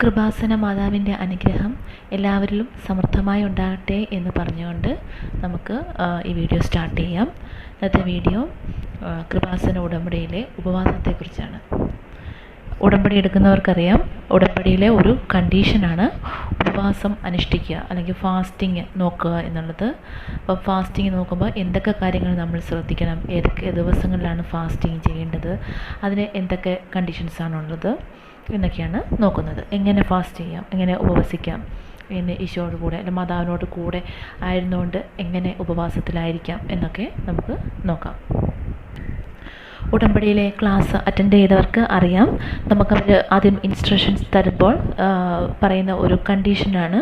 കൃപാസന മാതാവിന്റെ അനുഗ്രഹം എല്ലാവരിലും സമൃദ്ധമായി ഉണ്ടാകട്ടെ എന്ന് പറഞ്ഞുകൊണ്ട് നമുക്ക് ഈ വീഡിയോ സ്റ്റാർട്ട് ചെയ്യാം. ഇന്നത്തെ വീഡിയോ കൃപാസന ഉടമ്പടിയിലെ ഉപവാസത്തെക്കുറിച്ചാണ്. ഉടമ്പടി എടുക്കുന്നവർക്കറിയാം ഉടമ്പടിയിലെ ഒരു കണ്ടീഷനാണ് ഉപവാസം അനുഷ്ഠിക്കുക അല്ലെങ്കിൽ ഫാസ്റ്റിംഗ് നോക്കുക എന്നുള്ളത്. അപ്പോൾ ഫാസ്റ്റിംഗ് നോക്കുമ്പോൾ എന്തൊക്കെ കാര്യങ്ങൾ നമ്മൾ ശ്രദ്ധിക്കണം ഏതൊക്കെ ദിവസങ്ങളിലാണ് ഫാസ്റ്റിംഗ് ചെയ്യേണ്ടത് അതിന് എന്തൊക്കെ കണ്ടീഷൻസാണുള്ളത്. എന്നൊക്കെയാണ് നോക്കുന്നത്. എങ്ങനെ ഫാസ്റ്റ് ചെയ്യാം? എങ്ങനെ ഉപവസിക്കാം? എന്ന് ഈശോയോട് കൂടെ അല്ലെങ്കിൽ മാതാവിനോട് കൂടെ ആയിരുന്നുകൊണ്ട് എങ്ങനെ ഉപവാസത്തിലായിരിക്കാം എന്നൊക്കെ നമുക്ക് നോക്കാം. ഉടമ്പടിയിലെ ക്ലാസ് അറ്റൻഡ് ചെയ്തവർക്ക് അറിയാം. നമുക്കവർ ആദ്യം ഇൻസ്ട്രക്ഷൻസ് തരുമ്പോൾ പറയുന്ന ഒരു കണ്ടീഷനാണ്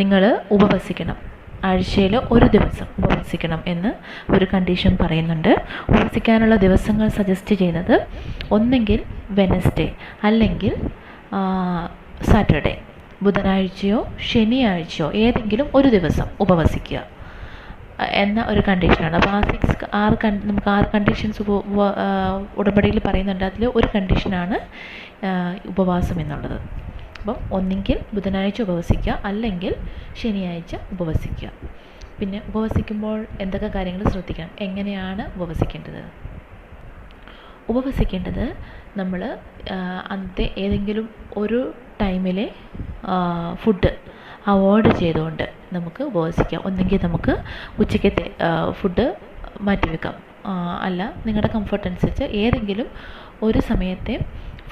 നിങ്ങൾ ഉപവസിക്കണം. ആഴ്ചയിൽ ഒരു ദിവസം ഉപവസിക്കണം എന്ന് ഒരു കണ്ടീഷൻ പറയുന്നുണ്ട്. ഉപവസിക്കാനുള്ള ദിവസങ്ങൾ സജസ്റ്റ് ചെയ്യുന്നത് ഒന്നെങ്കിൽ വെനസ്ഡേ അല്ലെങ്കിൽ സാറ്റർഡേ ബുധനാഴ്ചയോ ശനിയാഴ്ചയോ ഏതെങ്കിലും ഒരു ദിവസം ഉപവസിക്കുക എന്ന ഒരു കണ്ടീഷനാണ് അപ്പോൾ ആ സിക്സ് ആറ് കൺ നമുക്ക് ആറ് കണ്ടീഷൻസ് ഉടമ്പടിയിൽ പറയുന്നുണ്ട്. അതിൽ ഒരു കണ്ടീഷനാണ് ഉപവാസം എന്നുള്ളത്. അപ്പം ഒന്നെങ്കിൽ ബുധനാഴ്ച ഉപവസിക്കുക അല്ലെങ്കിൽ ശനിയാഴ്ച ഉപവസിക്കുക. പിന്നെ ഉപവസിക്കുമ്പോൾ എന്തൊക്കെ കാര്യങ്ങൾ ശ്രദ്ധിക്കണം? എങ്ങനെയാണ് ഉപവസിക്കേണ്ടത്? ഉപവസിക്കേണ്ടത് നമ്മൾ അന്നത്തെ ഏതെങ്കിലും ഒരു ടൈമിലെ ഫുഡ് അവോയ്ഡ് ചെയ്തുകൊണ്ട് നമുക്ക് ഉപവസിക്കാം. ഒന്നെങ്കിൽ നമുക്ക് ഉച്ചയ്ക്കത്തെ ഫുഡ് മാറ്റിവെക്കാം. അല്ല നിങ്ങളുടെ കംഫർട്ട് അനുസരിച്ച് ഏതെങ്കിലും ഒരു സമയത്തെ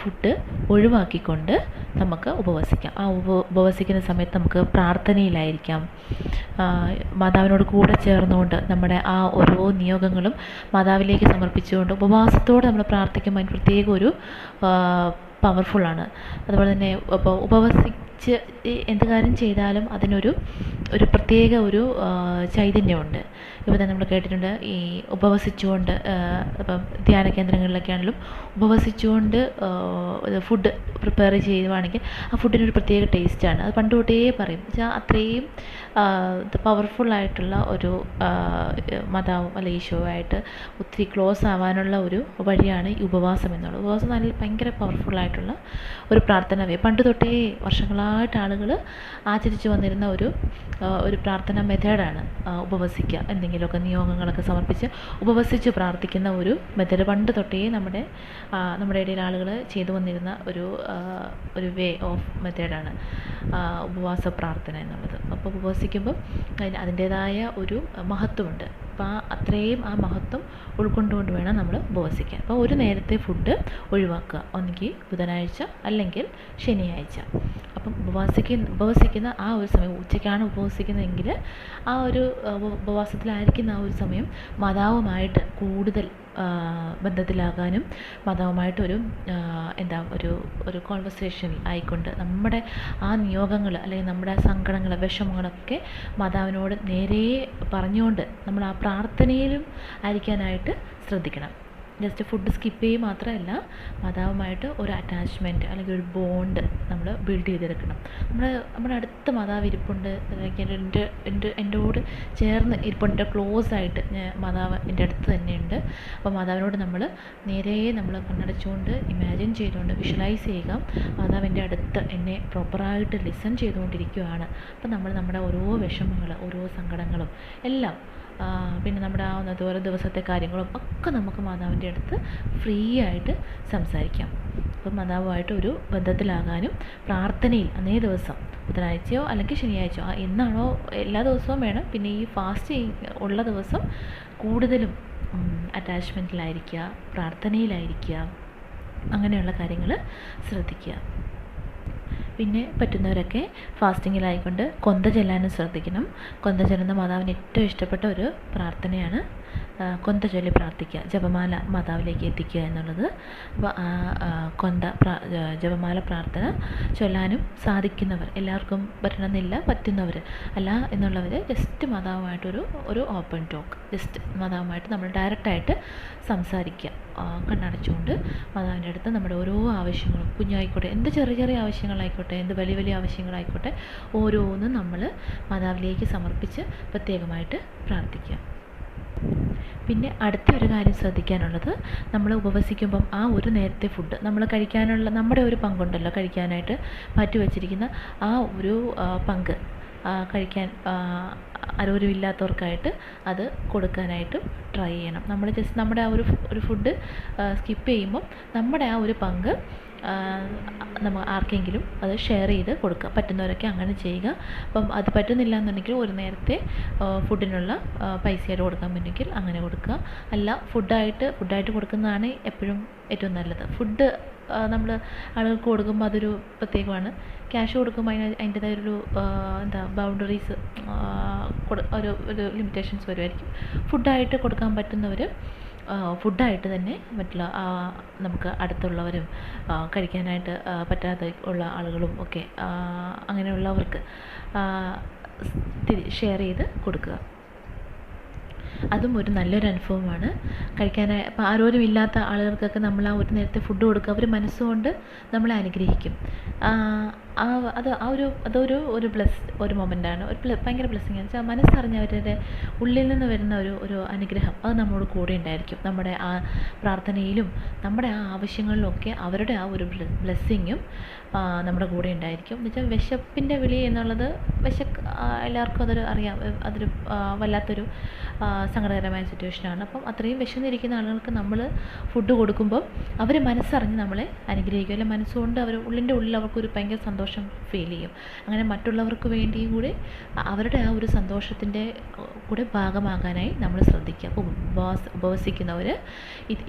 ഫുഡ് ഒഴിവാക്കിക്കൊണ്ട് നമുക്ക് ഉപവസിക്കാം. ആ ഉപ ഉപവസിക്കുന്ന സമയത്ത് നമുക്ക് പ്രാർത്ഥനയിലായിരിക്കാം. മാതാവിനോട് കൂടെ ചേർന്നുകൊണ്ട് നമ്മുടെ ആ ഓരോ നിയോഗങ്ങളും മാതാവിലേക്ക് സമർപ്പിച്ചുകൊണ്ട് ഉപവാസത്തോടെ നമ്മൾ പ്രാർത്ഥിക്കുമ്പോൾ അതിന് പ്രത്യേക ഒരു പവർഫുള്ളാണ് അതുപോലെ തന്നെ ഇപ്പോൾ ഉപവസിച്ച് എന്ത് കാര്യം ചെയ്താലും അതിനൊരു ഒരു പ്രത്യേക ഒരു ചൈതന്യമുണ്ട്. ഇപ്പോൾ തന്നെ നമ്മൾ കേട്ടിട്ടുണ്ട് ഈ ഉപവസിച്ചുകൊണ്ട് ഇപ്പം ധ്യാന കേന്ദ്രങ്ങളിലൊക്കെ ആണെങ്കിലും ഉപവസിച്ചുകൊണ്ട് ഫുഡ് പ്രിപ്പയർ ചെയ്യുവാണെങ്കിൽ ആ ഫുഡിനൊരു പ്രത്യേക ടേസ്റ്റാണ് അത് പണ്ട് തൊട്ടേ പറയും. വെച്ചാൽ അത്രയും പവർഫുള്ളായിട്ടുള്ള ഒരു മതാവും അല്ലെ ഈശോയായിട്ട് ഒത്തിരി ക്ലോസ് ആവാനുള്ള ഒരു വഴിയാണ് ഈ ഉപവാസം എന്നുള്ളത്. ഉപവാസം നല്ല ഭയങ്കര പവർഫുള്ളായിട്ടുള്ള ഒരു പ്രാർത്ഥന പണ്ട് തൊട്ടേ വർഷങ്ങളായിട്ട് ആളുകൾ ആചരിച്ചു വന്നിരുന്ന ഒരു ഒരു പ്രാർത്ഥന മെത്തേഡാണ് ഉപവസിക്കുക എന്തെങ്കിലുമൊക്കെ നിയോഗങ്ങളൊക്കെ സമർപ്പിച്ച് ഉപവസിച്ച് പ്രാർത്ഥിക്കുന്ന ഒരു മെത്തേഡ്. പണ്ട് തൊട്ടേ നമ്മുടെ നമ്മുടെ ഇടയിൽ ആളുകൾ ചെയ്തു വന്നിരുന്ന ഒരു ഒരു വേ ഓഫ് മെത്തേഡാണ് ഉപവാസ പ്രാർത്ഥന എന്നുള്ളത്. അപ്പോൾ ഉപവസിക്കുമ്പോൾ അതിന്റേതായ ഒരു മഹത്വമുണ്ട്. അപ്പോൾ ആ അത്രയും ആ മഹത്വം ഉൾക്കൊണ്ടുകൊണ്ട് വേണം നമ്മൾ ഉപവസിക്കാൻ. അപ്പോൾ ഒരു നേരത്തെ ഫുഡ് ഒഴിവാക്കുക. ഒന്നുകിൽ ബുധനാഴ്ച അല്ലെങ്കിൽ ശനിയാഴ്ച. അപ്പം ഉപവാസിക്കുന്ന ഉപവസിക്കുന്ന ആ ഒരു സമയം ഉച്ചയ്ക്കാണ് ഉപവസിക്കുന്നതെങ്കിൽ ആ ഒരു ഉപവാസത്തിലായിരിക്കുന്ന ആ ഒരു സമയം മാതാവുമായിട്ട് കൂടുതൽ ബന്ധത്തിലാകാനും മതവുമായിട്ടൊരു എന്താ ഒരു ഒരു കോൺവെർസേഷൻ ആയിക്കൊണ്ട് നമ്മുടെ ആ നിയോഗങ്ങൾ അല്ലെങ്കിൽ നമ്മുടെ ആ സങ്കടങ്ങൾ വിഷമങ്ങളൊക്കെ മാതാവിനോട് നേരെ പറഞ്ഞുകൊണ്ട് നമ്മൾ ആ പ്രാർത്ഥനയിലും ആയിരിക്കാനായിട്ട് ശ്രദ്ധിക്കണം. ജസ്റ്റ് ഫുഡ് സ്കിപ്പ് ചെയ്യുക മാത്രമല്ല മാതാവുമായിട്ട് ഒരു അറ്റാച്ച്മെന്റ് അല്ലെങ്കിൽ ഒരു ബോണ്ട് നമ്മൾ ബിൽഡ് ചെയ്തെടുക്കണം. നമ്മൾ നമ്മുടെ അടുത്ത മാതാവ് ഇരിപ്പുണ്ട് അല്ലെങ്കിൽ എന്റെ എന്റെ എന്റെയോട് ചേർന്ന് ഇരിപ്പുണ്ട് ക്ലോസ് ആയിട്ട് മാതാവ് എന്റെ അടുത്ത് തന്നെയുണ്ട്. അപ്പോൾ മാതാവിനോട് നമ്മൾ നേരെ നമ്മൾ കണ്ണടച്ചുകൊണ്ട് ഇമാജിൻ ചെയ്തുകൊണ്ട് വിഷ്വലൈസ് ചെയ്യുക. മാതാവ് എന്റെ അടുത്ത് എന്നെ പ്രോപ്പറായിട്ട് ലിസൺ ചെയ്തുകൊണ്ടിരിക്കുകയാണ്. അപ്പോൾ നമ്മൾ നമ്മുടെ ഓരോ വിഷമങ്ങൾ ഓരോ സങ്കടങ്ങളും എല്ലാം പിന്നെ നമ്മുടെ ആ ഓരോ ദിവസത്തെ കാര്യങ്ങളും ഒക്കെ നമുക്ക് മാതാവിന്റെ അടുത്ത് ഫ്രീ ആയിട്ട് സംസാരിക്കാം. അപ്പം മാതാവുമായിട്ട് ഒരു ബന്ധത്തിലാകാനും പ്രാർത്ഥനയിൽ അന്നേ ദിവസം ബുധനാഴ്ചയോ അല്ലെങ്കിൽ ശനിയാഴ്ചയോ എന്നാണോ എല്ലാ ദിവസവും വേണം. പിന്നെ ഈ ഫാസ്റ്റ് ഉള്ള ദിവസം കൂടുതലും അറ്റാച്ച്മെന്റിലായിരിക്കുക പ്രാർത്ഥനയിലായിരിക്കുക അങ്ങനെയുള്ള കാര്യങ്ങൾ ശ്രദ്ധിക്കുക. പിന്നെ പറ്റുന്നവരൊക്കെ ഫാസ്റ്റിങ്ങിലായിക്കൊണ്ട് കൊന്ത ചെല്ലാനും ശ്രദ്ധിക്കണം. കൊന്ത ചെല്ലുന്ന മാതാവിന് ഏറ്റവും ഇഷ്ടപ്പെട്ട ഒരു പ്രാർത്ഥനയാണ് കൊന്ത ചൊല്ലി പ്രാർത്ഥിക്കുക ജപമാല മാതാവിലേക്ക് എത്തിക്കുക എന്നുള്ളത്. അപ്പോൾ ആ കൊന്ത ജപമാല പ്രാർത്ഥന ചൊല്ലാനും സാധിക്കുന്നവർ എല്ലാവർക്കും പറ്റണമെന്നില്ല പറ്റുന്നവർ അല്ല എന്നുള്ളവർ ജസ്റ്റ് മാതാവുമായിട്ടൊരു ഒരു ഓപ്പൺ ടോക്ക് ജസ്റ്റ് മാതാവുമായിട്ട് നമ്മൾ ഡയറക്റ്റായിട്ട് സംസാരിക്കുക. കണ്ണടച്ചുകൊണ്ട് മാതാവിന്റെ അടുത്ത് നമ്മുടെ ഓരോ ആവശ്യങ്ങളും കുഞ്ഞായിക്കോട്ടെ എന്ത് ചെറിയ ചെറിയ ആവശ്യങ്ങളായിക്കോട്ടെ എന്ത് വലിയ വലിയ ആവശ്യങ്ങളായിക്കോട്ടെ ഓരോന്നും നമ്മൾ മാതാവിലേക്ക് സമർപ്പിച്ച് പ്രത്യേകമായിട്ട് പ്രാർത്ഥിക്കുക. പിന്നെ അടുത്ത ഒരു കാര്യം ശ്രദ്ധിക്കാനുള്ളത് നമ്മൾ ഉപവസിക്കുമ്പം ആ ഒരു നേരത്തെ ഫുഡ് നമ്മൾ കഴിക്കാനുള്ള നമ്മുടെ ഒരു പങ്കുണ്ടല്ലോ കഴിക്കാനായിട്ട് മാറ്റി വച്ചിരിക്കുന്ന ആ ഒരു പങ്ക് കഴിക്കാൻ ആരോഗ്യമില്ലാത്തവർക്കായിട്ട് അത് കൊടുക്കാനായിട്ടും ട്രൈ ചെയ്യണം. നമ്മൾ ജസ്റ്റ് നമ്മുടെ ആ ഒരു ഒരു ഫുഡ് സ്കിപ്പ് ചെയ്യുമ്പം നമ്മുടെ ആ ഒരു പങ്ക് ആ, നമ്മ ആർക്കെങ്കിലും അത് ഷെയർ ചെയ്ത് കൊടുക്കുക. പറ്റുന്നവരൊക്കെ അങ്ങനെ ചെയ്യുക. അപ്പം അത് പറ്റുന്നില്ല എന്നുണ്ടെങ്കിൽ ഒരു നേരത്തെ ഫുഡിനുള്ള പൈസയായിട്ട് കൊടുക്കാൻ പറ്റുമെങ്കിൽ അങ്ങനെ കൊടുക്കുക. അല്ല ഫുഡായിട്ട് ഫുഡായിട്ട് കൊടുക്കുന്നതാണ് എപ്പോഴും ഏറ്റവും നല്ലത്. ഫുഡ് നമ്മൾ ആളുകൾക്ക് കൊടുക്കുമ്പോൾ അതൊരു പ്രത്യേകമാണ്. ക്യാഷ് കൊടുക്കുമ്പോൾ അതിന് അതിന്റെതായ ഒരു എന്താ ബൗണ്ടറീസ് ഒരു ഒരു ലിമിറ്റേഷൻസ് വരുമായിരിക്കും. ഫുഡായിട്ട് കൊടുക്കാൻ പറ്റുന്നവർ ഫുഡായിട്ട് തന്നെ മറ്റുള്ള നമുക്ക് അടുത്തുള്ളവരും കഴിക്കാനായിട്ട് പറ്റാതെ ഉള്ള ആളുകളും ഒക്കെ അങ്ങനെയുള്ളവർക്ക് ഷെയർ ചെയ്ത് കൊടുക്കുക. അതും ഒരു നല്ലൊരു അനുഭവമാണ്. കഴിക്കാനായി ആരോരും ഇല്ലാത്ത ആളുകൾക്കൊക്കെ നമ്മൾ ആ ഒരു നേരത്തെ ഫുഡ് കൊടുക്കുക. അവർ മനസ്സുകൊണ്ട് നമ്മളെ അനുഗ്രഹിക്കും. ആ അത് ആ ഒരു അതൊരു ഒരു ബ്ലസ് ഒരു മൊമെന്റാണ് ഒരു ഭയങ്കര ബ്ലെസ്സിങ് എന്ന് വെച്ചാൽ മനസ്സറിഞ്ഞവരുടെ ഉള്ളിൽ നിന്ന് വരുന്ന ഒരു ഒരു അനുഗ്രഹം അത് നമ്മളോട് കൂടെ ഉണ്ടായിരിക്കും. നമ്മുടെ ആ പ്രാർത്ഥനയിലും നമ്മുടെ ആ ആവശ്യങ്ങളിലൊക്കെ അവരുടെ ആ ഒരു ബ്ലെസ്സിങ്ങും നമ്മുടെ കൂടെ ഉണ്ടായിരിക്കും. എന്ന് വെച്ചാൽ വിശപ്പിന്റെ വിളി എന്നുള്ളത് വിശക്ക് എല്ലാവർക്കും അതൊരു അറിയാം. അതൊരു വല്ലാത്തൊരു സങ്കടകരമായ സിറ്റുവേഷനാണ് അപ്പം അത്രയും വിശന്നിരിക്കുന്ന ആളുകൾക്ക് നമ്മൾ ഫുഡ് കൊടുക്കുമ്പം അവർ മനസ്സറിഞ്ഞ് നമ്മളെ അനുഗ്രഹിക്കും. അല്ലെങ്കിൽ മനസ്സുകൊണ്ട് അവർ ഉള്ളിന്റെ ഉള്ളിൽ അവർക്കൊരു ഭയങ്കര സന്തോഷം ഫീൽ ചെയ്യും. അങ്ങനെ മറ്റുള്ളവർക്ക് വേണ്ടിയും കൂടി അവരുടെ ആ ഒരു സന്തോഷത്തിന്റെ കൂടെ ഭാഗമാകാനായി നമ്മൾ ശ്രദ്ധിക്കുക. അപ്പോൾ ഉപവാസ ഉപവസിക്കുന്നവർ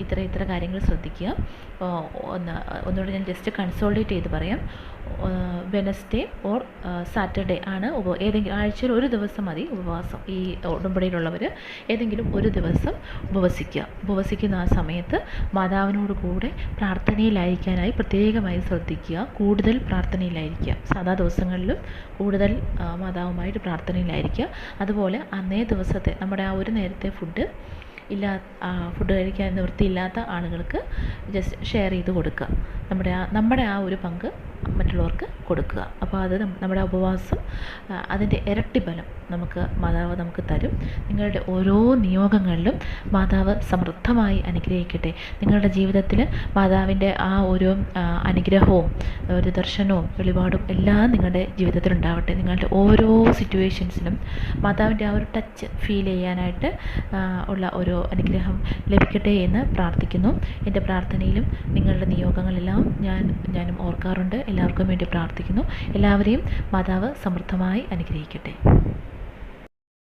ഇത്ര ഇത്ര കാര്യങ്ങൾ ശ്രദ്ധിക്കുക. ഒന്ന് ഒന്നുകൂടെ ഞാൻ ജസ്റ്റ് കൺസോൾട്ടേറ്റ് ചെയ്ത് പറയാം. വെനസ്ഡേ ഓർ സാറ്റർഡേ ആണ് ഉപ ഏതെങ്കിലും ആഴ്ചയിൽ ഒരു ദിവസം മതി ഉപവാസം. ഈ ഉടമ്പടിയിലുള്ളവർ ഏതെങ്കിലും ഒരു ദിവസം ഉപവസിക്കുക. ഉപവസിക്കുന്ന ആ സമയത്ത് മാതാവിനോട് കൂടെ പ്രാർത്ഥനയിലായിരിക്കാനായി പ്രത്യേകമായി ശ്രദ്ധിക്കുക. കൂടുതൽ പ്രാർത്ഥനയിലായിരിക്കുക. സാധാ ദിവസങ്ങളിലും കൂടുതൽ മാതാവുമായിട്ട് പ്രാർത്ഥനയിലായിരിക്കുക. അതുപോലെ അന്നേ ദിവസത്തെ നമ്മുടെ ആ ഒരു നേരത്തെ ഫുഡ് ഇല്ലാ ഫുഡ് കഴിക്കാൻ നിവൃത്തിയില്ലാത്ത ആളുകൾക്ക് ജസ്റ്റ് ഷെയർ ചെയ്ത് കൊടുക്കുക. നമ്മുടെ ആ നമ്മുടെ ആ ഒരു പങ്ക് മറ്റുള്ളവർക്ക് കൊടുക്കുക. അപ്പോൾ അത് നമ്മുടെ ഉപവാസം അതിന്റെ ഇരട്ടി ബലം നമുക്ക് മാതാവ് നമുക്ക് തരും. നിങ്ങളുടെ ഓരോ നിയോഗങ്ങളിലും മാതാവ് സമൃദ്ധമായി അനുഗ്രഹിക്കട്ടെ. നിങ്ങളുടെ ജീവിതത്തിൽ മാതാവിന്റെ ആ ഒരു അനുഗ്രഹവും ഒരു ദർശനവും വെളിപാടും എല്ലാം നിങ്ങളുടെ ജീവിതത്തിൽ ഉണ്ടാവട്ടെ. നിങ്ങളുടെ ഓരോ സിറ്റുവേഷൻസിലും മാതാവിന്റെ ആ ഒരു ടച്ച് ഫീൽ ചെയ്യാനായിട്ട് ഉള്ള ഒരു അനുഗ്രഹം ലഭിക്കട്ടെ എന്ന് പ്രാർത്ഥിക്കുന്നു. എന്റെ പ്രാർത്ഥനയിലും നിങ്ങളുടെ നിയോഗങ്ങളെല്ലാം ഞാൻ ഞാനും ഓർക്കാറുണ്ട്. എല്ലാവർക്കും വേണ്ടി പ്രാർത്ഥിക്കുന്നു. എല്ലാവരെയും മാതാവ് സമൃദ്ധമായി അനുഗ്രഹിക്കട്ടെ.